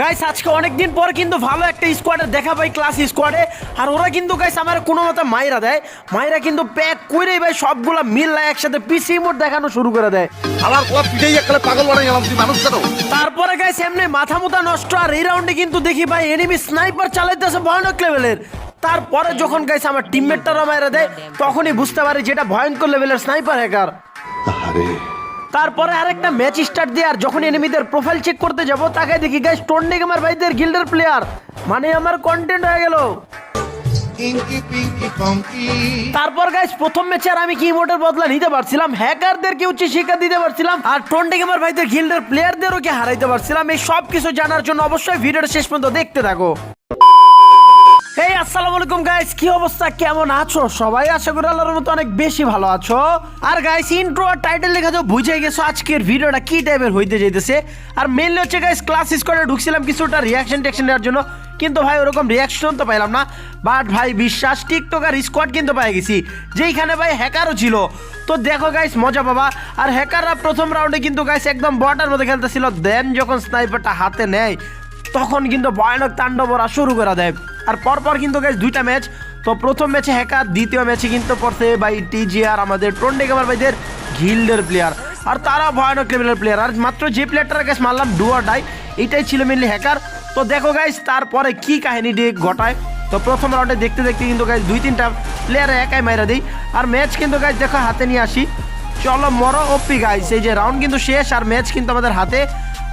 Guys আজকে অনেকদিন পর কিন্তু ভালো একটা স্কোয়াডের দেখা পাই ক্লাস স্কোয়াডে আর ওরা কিন্তু গাইস আমার কোনো মতো মাইরা দেয়। মাইরা কিন্তু প্যাক করে ভাই সবগুলা মিললা একসাথে পিসি মোড দেখানো শুরু করে দেয়। আমার কোয়া পিঠেই একলে পাগল বানাই গেলাম তুই মানুষ কেন? তারপরে গাইস এমনি মাথা মুথা নষ্ট আর এই রাউন্ডে কিন্তু দেখি ভাই এনিমি স্নাইপার চালাইতেছে ভয়ানক লেভেলের তারপরে যখন গাইস আমার টিমমেটটারা মাইরা দেয় তখনই বুঝতে পারি যেটা ভয়ঙ্কর লেভেলের স্নাইপার হ্যাকার আরে তারপরে আরেকটা ম্যাচ স্টার্ট দিয়ে আর যখন এনিমিদের প্রোফাইল চেক করতে যাব তাকে দেখি গাইস টোন্ডে আমার ভাইদের গিল্ডের প্লেয়ার মানে আমার কন্টেন্ট হয়ে গেল. তারপর গাইস প্রথম ম্যাচে আর আমি কি মোটের বদলা নিতে পারছিলাম হ্যাকারদেরকে উচ্চ শিক্ষা দিতে পারছিলাম আর টোন্ডে গেমার ভাইদের গিল্ডের প্লেয়ারদেরও কি হারাইতে পারছিলাম। এই সব কিছু জানার জন্য অবশ্যই ভিডিওটা শেষ পর্যন্ত দেখতে থাকো। আসসালামু গাইস কি অবস্থা? কেমন আছো সবাই? আশা করি আল্লাহর মতো অনেক বেশি ভালো আছো। আর গাইস ইন্ট্রো আর টাইটেল লেখা তো বুঝে গেছো, আজকের ভিডিওটা কি টাইপের হইতে যাইতেছে। আর মেনলি হচ্ছে গাইস ক্লাস ঢুকছিলাম কিছুটা রিয়াকশন দেওয়ার জন্য। কিন্তু ভাই, ওরকম রিয়াকশন তো পাইলাম না। বাট ভাই, বিশ্বাস টিকটক আর স্কোয়াড কিন্তু পাই গেছি। যেইখানে ভাই হ্যাকারও ছিল। তো দেখো গাইস মজা পাবা। আর হ্যাকাররা প্রথম রাউন্ডে কিন্তু গাইস একদম বটার মধ্যে খেলতেছিল। দেন যখন স্নাইপারটা হাতে নেয়, তখন কিন্তু ভয়ানক তাণ্ডব ওরা শুরু করে দেয়। আর পরপর কিন্তু গাইস দুইটা ম্যাচ তো প্রথম ম্যাচে হ্যাকার, দ্বিতীয় ম্যাচে কিন্তু পড়ছে বাই টিজিআর আমাদের টন্ডে গেমার ভাইদের গিল্ডের প্লেয়ার আর তারা ভয়ানক লেভেলের প্লেয়ার আর মাত্র যে প্লেয়ারটার গাছ মারলাম ডুয়ার ডাই এটাই ছিল মেনলি হ্যাকার। তো দেখো গাইস তারপরে কি কাহিনীটি ঘটায়। তো প্রথম রাউন্ডে দেখতে দেখতে কিন্তু গাইস দুই তিনটা প্লেয়ারে একাই মাইরা দিই। আর ম্যাচ কিন্তু গাইস দেখো হাতে নিয়ে আসি। চলো মরো ওপি গাইস এই যে রাউন্ড কিন্তু শেষ। আর ম্যাচ কিন্তু আমাদের হাতে।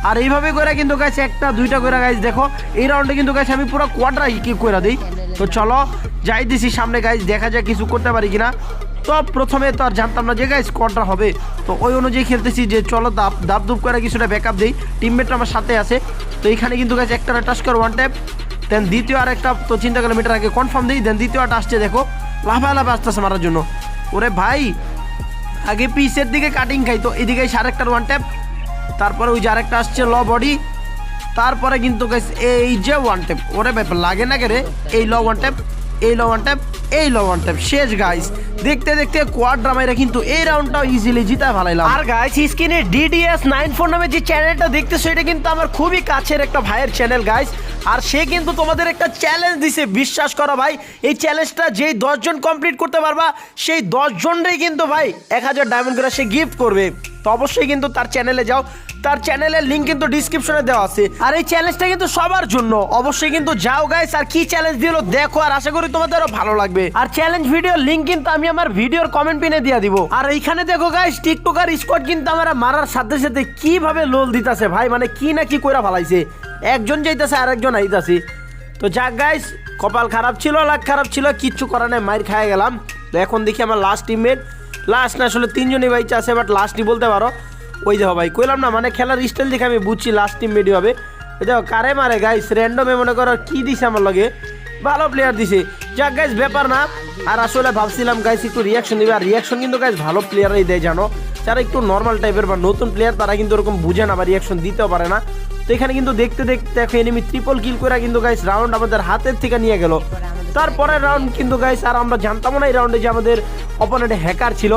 আর এইভাবে করে কিন্তু গাছ একটা, দুইটা করে গাইস দেখো, এই রাউন্ডে কিন্তু গাছ আমি পুরো কোয়াড্রা কি করে দিই। তো চলো, যাই দিছি সামনে গাইস দেখা যায় কিছু করতে পারি কিনা। তো প্রথমে তো আর জানতাম না যে গাইস কোয়াড্রা হবে। তো ওই অনুযায়ী খেলতেছি যে চলো দাপ দাপ দুপ করে কিছুটা ব্যাকআপ দিই। টিমমেটরা আমার সাথে আছে। তো এখানে কিন্তু গাছ একটা টাচ কর ওয়ান ট্যাপ দেন দ্বিতীয় আর একটা, তো চিন্তা কিলোমিটার আগে কনফার্ম দিই দেন দ্বিতীয় একটা আসছে, দেখো। লাফা লাফা আসতেছে মারার জন্য। ওরে ভাই, আগে পিসের দিকে কাটিং খাই তো এদিকে সারেকটার ওয়ান ট্যাপ তারপরে ওই যে আরেকটা আসছে ল বডি। তারপরে কিন্তু এই যে ওয়ান ট্যাপ ওরে ব্যাপার লাগে না রে? এই ল ওয়ান ট্যাপ এই ল ওয়ান ট্যাপ এই ল ওয়ান ট্যাপ শেষ গাইস দেখতে দেখতে কোয়াড ড্রামাইরা কিন্তু এই রাউন্ডটাও ইজিলি জিতা ফেলাইলাম। আর গাইস স্ক্রিনে ডিডিএস নাইন ফোর নামে যে চ্যানেলটা দেখতেছো, এটা কিন্তু আমার খুবই কাছের একটা ভাইয়ের চ্যানেল গাইস আর সে কিন্তু তোমাদের একটা চ্যালেঞ্জ দিছে, বিশ্বাস করো ভাই। এই চ্যালেঞ্জটা যেই দশজন কমপ্লিট করতে পারবা, সেই দশজনটাই কিন্তু ভাই এক হাজার ডায়মন্ড করে সে গিফট করবে। তো অবশ্যই কিন্তু তার চ্যানেলে যাও। তার চ্যানেলের লিঙ্ক কিন্তু ডিসক্রিপশনে দেওয়া আছে। আর এই চ্যালেঞ্জটা কিন্তু সবার জন্য। অবশ্যই কিন্তু যাও গাইস আর কি চ্যালেঞ্জ দিলো দেখো, আর আশা করি তোমাদেরও ভালো লাগবে। আর চ্যালেঞ্জ ভিডিওর লিঙ্ক কিন্তু আমি আমার ভিডিওর কমেন্ট পিনে দিয়ে দিব। আর এইখানে দেখো গাইস টিকটক আর স্কোয়াড কিন্তু আমার মারার সাথে সাথে কীভাবে লোল দিতাছে ভাই? মানে কি না কি কইরা ফালাইছে একজন যাইতাছে আর একজন আইতাছে। তো যাক গাইস কপাল খারাপ ছিল লাখ খারাপ ছিল, কিচ্ছু করার নাই, মাইর খাই গেলাম। তো এখন দেখি আমার লাস্ট টিমমেট লাস্ট না, আসলে তিনজনই বাইচে আছে বাট লাস্টই বলতে পারো। ওই দেখো ভাই, কইলাম না মানে খেলার স্টাইল দেখে আমি বুঝছি লাস্ট টিম মেডি হবে। ওই দেখো, কারে মারে গাইস র্যান্ডমে মনে করো, কি দিছে আমার লগে? ভালো প্লেয়ার দিছে। যাক গাইস ব্যাপার না। আর আসলে ভাবছিলাম গাইস একটু রিয়াকশন দিবে আর রিয়াকশন কিন্তু গাইস ভালো প্লেয়ারই দেয়, জানো? যারা একটু নর্মাল টাইপের বা নতুন প্লেয়ার তারা কিন্তু ওরকম বুঝে না বা রিয়াকশন দিতেও পারে না। তো এখানে কিন্তু দেখতে দেখতে দেখো এনিমি ট্রিপল কিল করে কিন্তু গাইস রাউন্ড আমাদের হাতের থেকে নিয়ে গেল। তারপরের রাউন্ড কিন্তু গাইস আর আমরা জানতাম না এই রাউন্ডে যে আমাদের অপোনেন্টে হ্যাকার ছিল।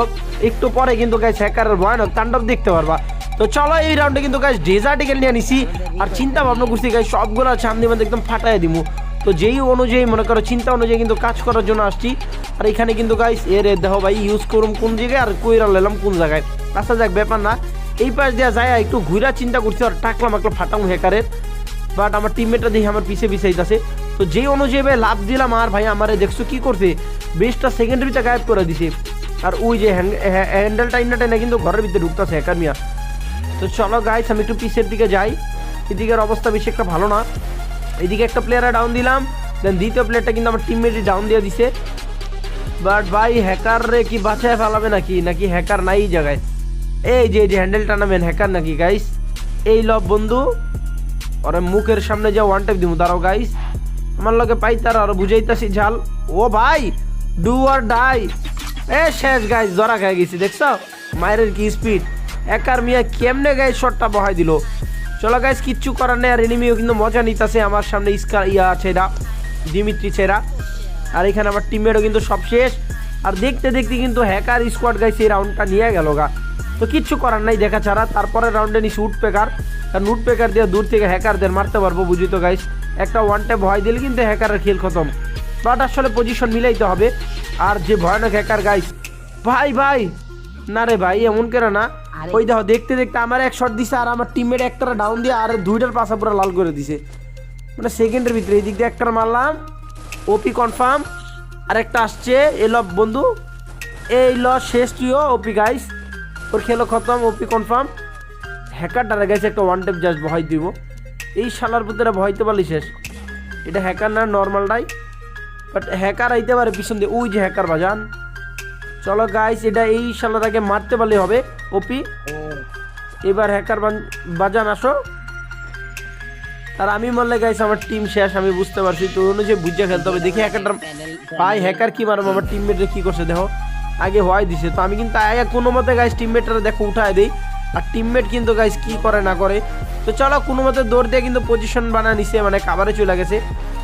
একটু পরে কিন্তু গাইস হ্যাকারের ভয়ানক তাণ্ডব দেখতে পারবা। তো চলো এই রাউন্ডে কিন্তু গাইস ডেজার্ট ডেজার্টিকেল নিয়ে নিছি। আর চিন্তা ভাবনা করছি গাইস সবগুলো সামনে মধ্যে একদম ফাটাই দিমু। তো যেই অনুযায়ী মনে করো চিন্তা অনুযায়ী কিন্তু কাজ করার জন্য আসছি। আর এখানে কিন্তু গাইস এর দেখো ভাই ইউজ করুম কোন জায়গায় আর কইরা লেলাম কোন জায়গায়। আসা যাক, ব্যাপার না। এই পাশ দেওয়া যায় একটু ঘুরা চিন্তা করছি আর টাকলাম মাকলা ফাটাম হ্যাকারের বাট আমার টিমমেটটা দেখি আমার পিছে পিছে আছে তো যেই অনুযায়ী লাভ দিলাম আর ভাই, আমারে দেখছ কি করছে? বেশটা সেকেন্ডারিটা গায়েব করে দিছে। আর ওই যে হ্যান্ডেলটা ইন্ডাটা না কিন্তু ঘরের ভিতরে ঢুকতেছে হ্যাকার মিয়া। তো চলো গাইস আমি একটু পিছের দিকে যাই। এদিকের অবস্থা বেশি একটা ভালো না। এদিকে একটা প্লেয়ারে ডাউন দিলাম। দেন দ্বিতীয় প্লেয়ারটা কিন্তু আমার টিমমেটই ডাউন দিয়ে দিছে। বাট ভাই হ্যাকার রে কি বাঁচায় ফেলাবে নাকি? নাকি হ্যাকার নাই জায়গায়? এই যে এই যে হ্যান্ডেলটা নামেন হ্যাকার নাকি গাইস এই লব বন্ধু ওরে মুখের সামনে যা ওয়ান টাইপ দিব দাঁড়াও গাইস আমার লগে পাই তার আর বুঝাইতাছি ঝাল। ও ভাই ডু আর ডাই এ শেষ গাইস ধরা খেয়ে গেছি, দেখছ? মায়ের কি স্পিড একার মিয়া কেমনে গাইস শটটা বহাই দিল? চলো গাইস কিচ্ছু করার নেই, আর এনিমিও কিন্তু মজা নিতেছে, আমার সামনে ইস্কা ইয়া ছেড়া দিমিত্রি ছেড়া। আর এখানে আমার টিমমেটও কিন্তু সব শেষ। আর দেখতে দেখতে কিন্তু হ্যাকার স্কোয়াড গাইছে এই রাউন্ডটা নিয়ে গেল গা। তো কিচ্ছু করার নাই দেখা ছাড়া। তারপরে রাউন্ডে নিছি উড পেকার কারণ নুট পেকার দিয়ে দূর থেকে হ্যাকারদের মারতে পারব বুঝি তো গাইস একটা ওয়ান ট্যাপ ভয় দিলে কিন্তু হ্যাকারের খেল খতম। বাট আসলে পজিশন মিলাইতে হবে। আর যে ভয়ানক হ্যাকার গাইস ভাই ভাই! না রে ভাই এমন করে না? ওই দেখো দেখতে দেখতে আমার এক শট দিছে আর আমার টিমমেট একটা ডাউন দিয়ে আর দুইটার পাশা পুরো লাল করে দিছে। মানে সেকেন্ডের ভিতরে এই দিক দিয়ে একটা মারলাম। ওপি কনফার্ম আর একটা আসছে এ এলো বন্ধু। এই ল শেষ ট্রিও ওপি গাইস ওর খেলো খতম, ওপি কনফার্ম হ্যাকার ডারা গেছে একটা ওয়ান টেপ জাস্ট ভয় দিব। এই শালার ভিতরে ভয়তে পারলি শেষ। এটা হ্যাকার না নর্মালটাই বাট হ্যাকার আইতে পারে পিছন দিয়ে। ওই যে হ্যাকার বাজান চলো গাইস এটা এই শালার আগে মারতে পারলে হবে, ওপি। এবার হ্যাকার বাজান, আসো। আর আমি বললে গাইস আমার টিম শেষ, আমি বুঝতে পারছি। তো অনুযায়ী বুঝে খেলতে হবে। দেখি হ্যাকারটা ভাই হ্যাকার কি মারবো, আমার টিমমেটরা কি করছে, দেখো। আগে হয় দিছে। তো আমি কিন্তু আগে কোনো মতে গাইস টিমমেটরা দেখো উঠায় দেই। আর টিমমেট কিন্তু গাইস কি করে না করে। তো চলো কোনো মতে দৌড় দিয়ে কিন্তু পজিশন বানা নিছে মানে কাভারে চলে গেছে।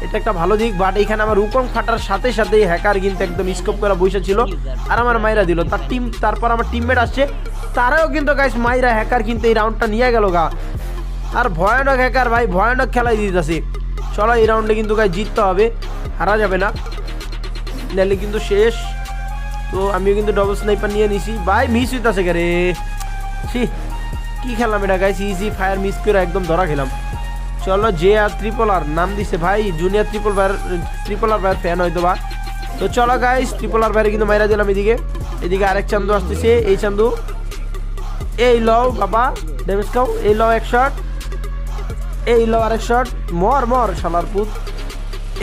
এটা একটা ভালো দিক বাট এখানে আমার রুকম ফাটার সাথে সাথেই হ্যাকার কিন্তু একদম স্কোপ করে বসে ছিল আর আমার মাইরা দিল। তার টিম তারপর আমার টিমমেট আসছে। তারাও কিন্তু গাইস মাইরা হ্যাকার কিন্তু এই রাউন্ডটা নিয়ে গেল গা। আর ভয়ানক হ্যাকার ভাই, ভয়ানক খেলাই দিতেছে। চলো এই রাউন্ডে কিন্তু গাই জিততে হবে, হারা যাবে না। নাহলে কিন্তু শেষ। তো আমিও কিন্তু ডবল স্নাইপার নিয়ে নিছি। ভাই মিস হইতাছে কে রে? ছি, কি খেলাম এটা গাইছি ইজি ফায়ার মিস করে একদম ধরা খেলাম। চলো জে আর ট্রিপল আর নাম দিছে ভাই জুনিয়র ট্রিপল ভাইয়ের ট্রিপল আর ভাইয়ের ফ্যান হয়তো বা তো চলো গাইস ট্রিপল আর ভাইয়ের কিন্তু মাইরা দিলাম এদিকে। এদিকে আরেক চান্দু আসতেছে, এই চান্দু। এই লও, বাবা ড্যামেজ খাও। এই লও এক শট এই লো আরেক শট মর মর, শালার পুত।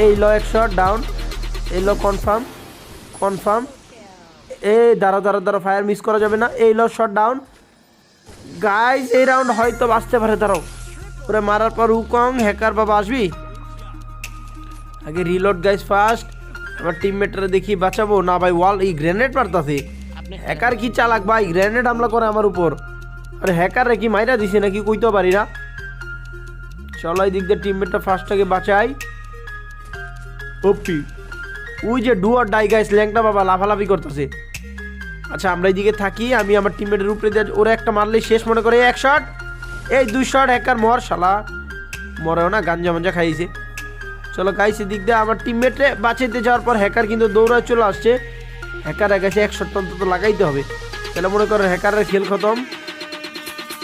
এই লো এক শট ডাউন এই লো কনফার্ম কনফার্ম এই দাঁড়া দাঁড়া দাঁড়া ফায়ার মিস করা যাবে না। এই লো শট ডাউন গাইজ এই রাউন্ড হয়তো বাঁচতে পারে দাঁড়াও। ওরে মারার পর উকং হ্যাকার বাবা আসবি? আগে রিলোড গাইজ ফার্স্ট আমার টিমমেটরা দেখি বাঁচাবো। না ভাই ওয়াল এই গ্রেনেড মারতাছে। হ্যাকার কি চালাক ভাই? গ্রেনেড হামলা করে আমার উপর। আরে হ্যাকার কি মাইরা দিছে নাকি? কইতে পারি না। চলো এই দিক দিয়ে টিমমেটটা ফার্স্টটাকে বাঁচাই। ওপি ওই যে ডুয়ার ডাই গাইস ল্যাংটা বাবা লাফালাফি করতেছে। আচ্ছা আমরা এইদিকে থাকি, আমি আমার টিমমেটের উপরে দিয়ে ওরা একটা মারলেই শেষ মনে করে, এক শট এই দুই শট হ্যাকার মর, শালা। মরেও না, গাঞ্জা মাঞ্জা খাইছে। চলো গাইস এদিক দিয়ে আমার টিমমেটে বাঁচাইতে যাওয়ার পর হ্যাকার কিন্তু দৌড়ায় চলে আসছে। হ্যাকার গেছে এক শট অন্তত লাগাইতে হবে। তাহলে মনে করো হ্যাকারের খেল খতম।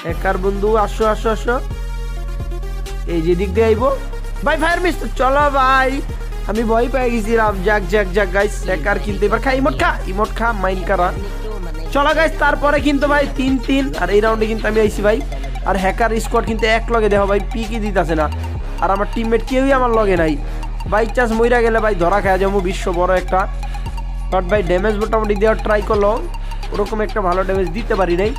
হ্যাকার বন্ধু, আসো আসো আসো। এই যে দিক দিয়ে আইবো। ভাই ফায়ার মিস চলো ভাই আমি ভয় পেয়ে গেছিলাম। যাক যাক যাক গাইস একার কিনতে এবার খা, ইমোট খা ইমোট খা মাইন কারা। চলো গাইস তারপরে কিন্তু ভাই তিন তিন, আর এই রাউন্ডে কিন্তু আমি আইছি ভাই। আর হ্যাকার স্কোয়াড কিন্তু এক লগে, দেখো ভাই পিকি দিতেছে না। আর আমার টিমমেট কেউই আমার লগে নাই। বাইক চান্স মইরা গেলে ভাই ধরা খাওয়া যাব, বিশ্ব বড় একটা। বাট ভাই ড্যামেজ মোটামুটি দেওয়ার ট্রাই করল। ওরকম একটা ভালো ড্যামেজ দিতে পারি নাই।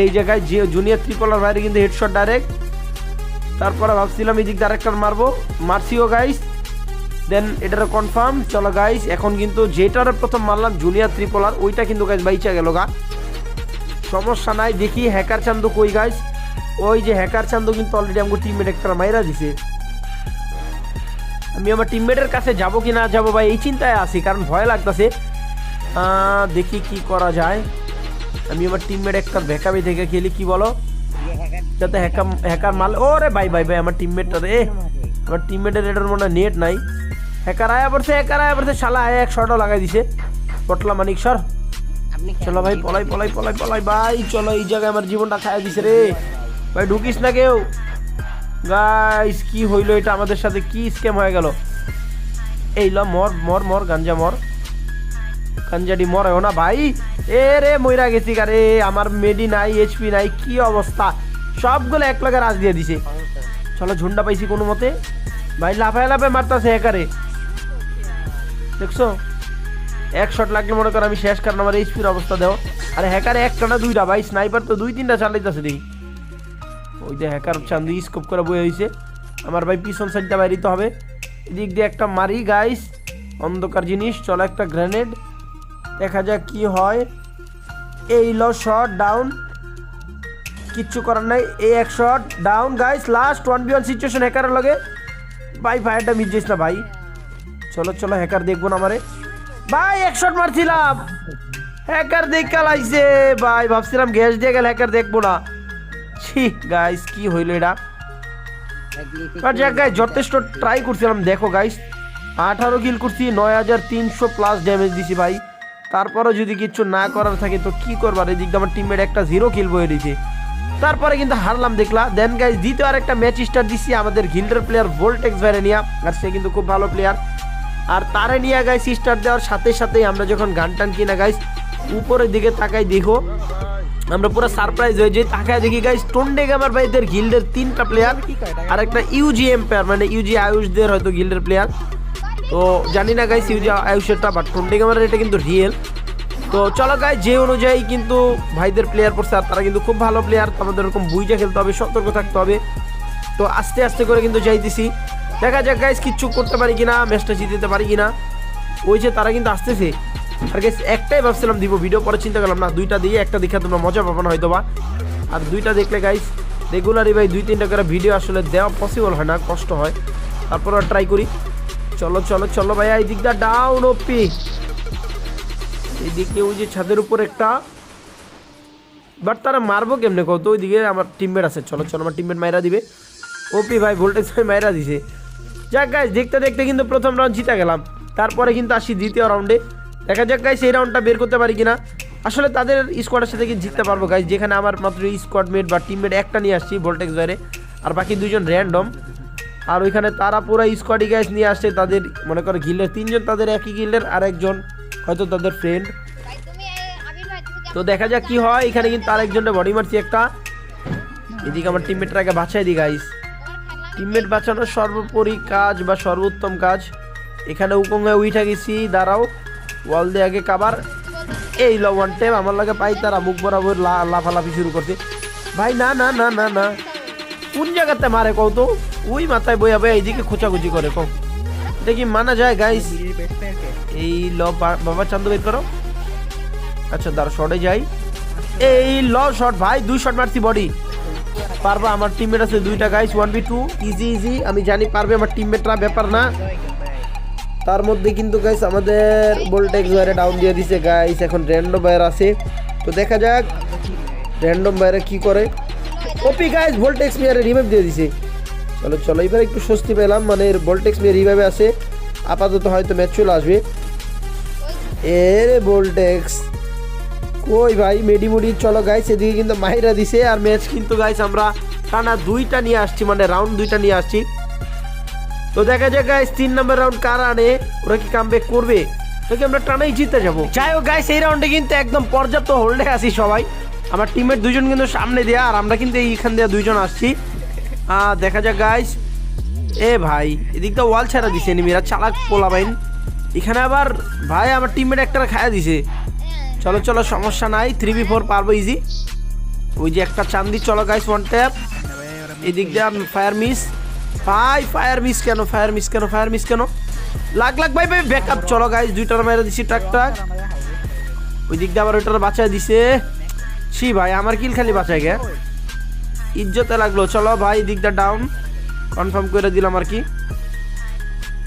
এই জায়গায় যে জুনিয়র ত্রিপলার বাইরে কিন্তু হেডশট ডাইরেক্ট তারপরে ভাবছিলাম এই দিক দিয়ে মারবো। মারছিও গাইস দেন এটার কনফার্ম চলো গাইস এখন কিন্তু যেটার প্রথম মারলাম জুনিয়র ত্রিপলার ওইটা কিন্তু গাইস বাইচা গেল, গা। সমস্যা নাই, দেখি হ্যাকার চান্দু কই গাইস ওই যে হ্যাকার চান্দু কিন্তু অলরেডি আমাকে টিমমেট একটা মাইরা দিছে। আমি আমার টিমমেটের কাছে যাব কি না যাব ভাই, এই চিন্তায় আছি, কারণ ভয় লাগতেছে। দেখি কি করা যায়। আমি আমার টিমমেট একটা ভেকাবি থেকে খেলি, কি বলো? যাতে হ্যাকার হ্যাকার মাল ও রে ভাই ভাই ভাই, আমার টিমমেটটা রে আমার টিমমেটের এটার মনে নেট নাই। হ্যাকার আয়া পড়ছে হ্যাকার আয়া পড়ছে। শালা আয়া এক শটও লাগাই দিছে। পটলা মানিক সর। চলো ভাই পলাই পলাই পলাই পলাই ভাই চলো এই জায়গায় আমার জীবনটা খাইয়া দিছে রে। ভাই ঢুকিস না কেউ? গাইস কি হইল এটা? আমাদের সাথে কি স্ক্যাম হয়ে গেল? এই ল মর মর মর গাঞ্জা মর। গাঞ্জাডি মরেও না ভাই। এ রে মইরা গেছি কারে আমার মেডি নাই এইচপি নাই কি অবস্থা? সবগুলো এক লগে রাজ দিয়ে দিছে। চলো ঝুন্ডা পাইছি কোনো মতে। ভাই লাফায় লাফায় মারতাছে একারে। দেখছ? এক শট লাগলে মনে কর আমি শেষ, কারণ আমার এইচপির অবস্থা দেও আরে হ্যাকারে একটা না দুইটা, ভাই। স্নাইপার তো দুই, তিনটা চালাইতেছে দেখি। ওই যে হ্যাকার চান্দু স্কোপ করে বয়ে হয়েছে আমার ভাই পিছন সাইডটা বাইরিতে হবে। এদিক দিয়ে একটা মারি গাইস অন্ধকার জিনিস, চলো একটা গ্রেনেড দেখা যাক কি হয়। এই ল শট ডাউন কিচ্ছু করার নাই। এই এক shot down guys last one B one situation হ্যাকারের লগে। ভাই ফায়ারটা মিস যাইস না, ভাই। চলো চলো হ্যাকার দেখব না আমারে। ভাই, এক শট মারছিলাম। হ্যাকার দেখ কালাইছে ভাই, ভাবছিলাম গ্যাস দিয়ে গেল হ্যাকার দেখব না। ছি গাইস কি হইল এটা? আর যাক গাইস যথেষ্ট ট্রাই করছিলাম। দেখো গাইস আঠারো কিল করছি, নয় হাজার তিনশো প্লাস ড্যামেজ দিছি ভাই। তারপরও যদি কিছু না করার থাকে, তো কি করবার এদিক দিয়ে আমার টিমমেট একটা জিরো কিল বয়ে দিয়েছে। তারপরে কিন্তু হারলাম, দেখলা। দেন গাইস দ্বিতীয় আর একটা ম্যাচ স্টার্ট দিছি আমাদের গিল্ডের প্লেয়ার ভোল্টেক্স ভ্যারেনিয়া আর সে কিন্তু খুব ভালো প্লেয়ার আর তারে নিয়ে গাইস স্টার দেওয়ার সাথে সাথেই আমরা যখন গান টান কিনা গাইস, উপরের দিকে তাকাই দেখো, আমরা পুরো সারপ্রাইজ হয়ে যাই তাকায় দেখি গাইস টোন্ডে গেমার ভাইদের গিল্ডের তিনটা প্লেয়ার আর একটা ইউজি এম্পায়ার মানে ইউজি আয়ুষদের হয়তো গিল্ডের প্লেয়ার তো জানি না গাইস ইউজি আয়ুষেরটা বাট টোন্ডে গেমার এটা কিন্তু রিয়েল তো চলো গাই যে অনুযায়ী কিন্তু ভাইদের প্লেয়ার পড়ছে আর তারা কিন্তু খুব ভালো প্লেয়ার আমাদের এরকম বুঝে খেলতে হবে, সতর্ক থাকতে হবে। তো আস্তে আস্তে করে কিন্তু যাইতেছি। দেখা যাক গাইস কিচ্ছু করতে পারি কিনা ম্যাচটা জিতে পারি কিনা। ওই যে তারা কিন্তু আসতেছে। আর গাইস একটাই ভাবছিলাম দিব ভিডিও পরে চিন্তা করলাম না, দুইটা দিয়ে একটা দেখে তোমরা মজা পাবো না হয়তো বা আর দুইটা দেখলে গাইস রেগুলারই ভাই দুই তিনটা করে ভিডিও আসলে দেওয়া পসিবল হয় না, কষ্ট হয়। তারপর ট্রাই করি। চলো চলো চলো ভাইয়া, এই দিকটা ডাউন ওপি এইদিকে ওই যে ছাদের উপর একটা। বাট তারা মারবো কেমনে কত ওইদিকে আমার টিমমেট আছে। চলো চলো, আমার টিমমেট মাইরা দিবে। ওপি ভাই ভোল্টেজ ভাই মাইরা দিছে। যাক গাইস দেখতে দেখতে কিন্তু প্রথম রাউন্ড জিতে গেলাম। তারপরে কিন্তু আসি দ্বিতীয় রাউন্ডে দেখা যাক গাইস এই রাউন্ডটা বের করতে পারি কিনা। আসলে তাদের স্কোয়াডের সাথে কি জিততে পারব গাইস যেখানে আমার মাত্র স্কোয়াড মেট বা টিমমেট একটা নিয়ে আসছি ভোল্টেক্স বাইরে। আর বাকি দুজন র্যান্ডম আর ওইখানে তারা পুরো স্কোয়াডি গাইস নিয়ে আসছে তাদের মনে করো গিল্ডের তিনজন তাদের একই গিল্ডের আর একজন হয়তো তাদের ফ্রেন্ড তো দেখা যাক কি হয়, এখানে কিন্তু আরেকজনের বডি মারছি একটা। এদিকে আমার টিমমেটটাকে বাছাই দিই গাইস টিমমেট বাঁচানোর সর্বোপরি কাজ বা সর্বোত্তম কাজ। এখানে উকঙ্গে উইঠা গেছি, দাঁড়াও। ওয়াল দিয়ে আগে কাবার। এই ল ওয়ান টাইম আমার লাগে পাই তারা মুখ বরাবর লাফালাফি শুরু করছে। ভাই, না না না না না। কোন জায়গাতে মারে কও তো? ওই মাথায় বইয়া বইয়া এইদিকে খোঁচাখুচি করে কও। এটা কি মানা যায় গাইস এই ল বাবা, চান্দু বের করো। আচ্ছা দাঁড়া শটে যাই। এই ল শট ভাই, দুই শট মারছি বডি পারবা, আমার টিমমেট আছে দুইটা guys one B two easy easy আমি জানি পারবে, আমার টিমমেটরা ব্যাপার না। তার মধ্যে কিন্তু গাইস আমাদের বোল্টেক্স বাইরে ডাউন দিয়ে দিছে গাইস এখন র্যান্ডম বাইরে আছে। তো দেখা যাক র্যান্ডম বাইরে কি করে। ওপি গাইস ভোল্টেক্স মেয়ারে রিভাইভ দিয়ে দিছে। চলো চলো, এবার একটু স্বস্তি পেলাম মানে ভোল্টেক্স মেয়ার রিভাইভে আছে। আপাতত হয়তো ম্যাচ চলে আসবে। এ ভোল্টেক্স কই ভাই মেডি মুডি, চলো গাইস এদিকে কিন্তু মাহিরা দিছে। আর ম্যাচ কিন্তু গাইস আমরা টানা দুইটা নিয়ে আসছি মানে রাউন্ড দুইটা নিয়ে আসছি। তো দেখা যাক গাইস তিন নম্বর রাউন্ড কার আনে, ওরা কি কামব্যাক করবে? নাকি আমরা টানাই জিতে যাব? যাই হোক গাইস এই রাউন্ডে কিন্তু একদম পর্যাপ্ত হোল্ডে আছি সবাই। আমার টিমের দুজন কিন্তু সামনে দেয়া, আর আমরা কিন্তু এইখান দিয়ে দুইজন আসছি। দেখা যাক গাইস এ ভাই এদিকটা ওয়াল ছাড়া দিছে এনিমিরা চালাক পোলা বাইন এখানে আবার ভাই, আমার টিমমেট একটা খায়া দিছে। চলো চলো, সমস্যা নাই। থ্রি বি ফোর পারব ইজি ওই যে একটা চান্দি, চলো গাইস ওয়ান ট্যাপ এদিক দিয়ে ফায়ার মিস ভাই ফায়ার মিস কেন? ফায়ার মিস কেন? ফায়ার মিস কেন? লাগ লাগ, ভাই ভাই ব্যাকআপ চলো গাইস দুইটার মেরে দিছি টাক টাক ওই দিক দিয়ে আবার ওইটার বাঁচায় দিছে। ছি, ভাই, আমার কিল খালি বাঁচায় গে। ইজ্জতে লাগল। চলো, ভাই দিকটা ডাউন কনফার্ম করে দিলাম আর কি।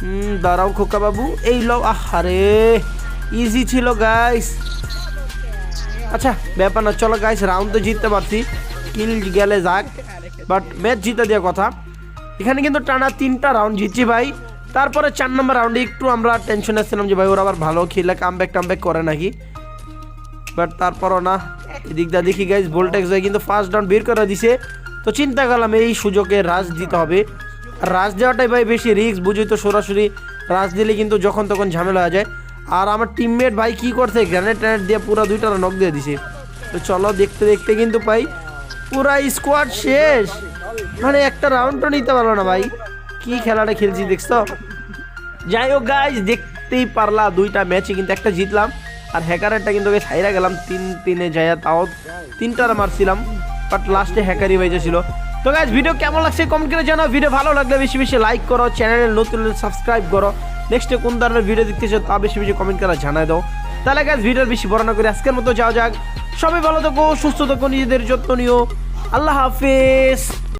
হুম, দাঁড়াও খোকা বাবু। এই লো, আহারে। ইজি ছিল গাইস আচ্ছা ব্যাপার না, চলো গাইস রাউন্ড তো জিততে পারছি। কিল গেলে যাক বাট ম্যাচ জিতে দেওয়ার কথা। এখানে কিন্তু টানা তিনটা রাউন্ড জিতছি ভাই। তারপরে চার নম্বর রাউন্ডে একটু আমরা টেনশন আসছিলাম যে ভাই, ওরা আবার ভালো খেলে কামব্যাক টামব্যাক করে নাকি? বাট তারপরও না, এদিক দা দেখি গাইজ ভোল্টেক্স হয়ে কিন্তু ফার্স্ট ডাউন বের করে দিছে। তো চিন্তা করলাম এই সুযোগে রাজ দিতে হবে। রাজ দেওয়াটাই ভাই বেশি রিস্ক বুঝি তো সরাসরি রাজ দিলে কিন্তু যখন তখন ঝামেলা হয়ে যায়। আর আমার টিমমেট ভাই কি করছে? গ্রানেড ট্যানেট দিয়ে পুরো দুইটা নক দিয়ে দিছে। তো চলো দেখতে দেখতে কিন্তু পাই পুরা স্কোয়াড শেষ। মানে একটা রাউন্ডও নিতে পারল না ভাই। কি খেলাটা খেলছি দেখছ? যাই হোক গাইজ দেখতেই পারলা দুইটা ম্যাচে কিন্তু একটা জিতলাম। আর হ্যাকারেরটা কিন্তু ওকে ছাইরা গেলাম, তিন তিনে যাইয়া তাও তিনটার মারছিলাম। বাট লাস্টে হ্যাকারই বেঁচেছিল তো গাইজ ভিডিও কেমন লাগছে? কমেন্ট করে জানাও। ভিডিও ভালো লাগলে বেশি বেশি লাইক করো চ্যানেলে নতুন সাবস্ক্রাইব করো। নেক্সটে কোন ধরনের ভিডিও দেখতে চাও তা বেশি বেশি কমেন্ট করে জানাই দাও। তাহলে গাইজ ভিডিওর বেশি বড় না করে আজকের মতো যাওয়া যাক। সবাই ভালো থাকো, সুস্থ থাকো, নিজেদের যত্ন নিও। আল্লাহ হাফেজ।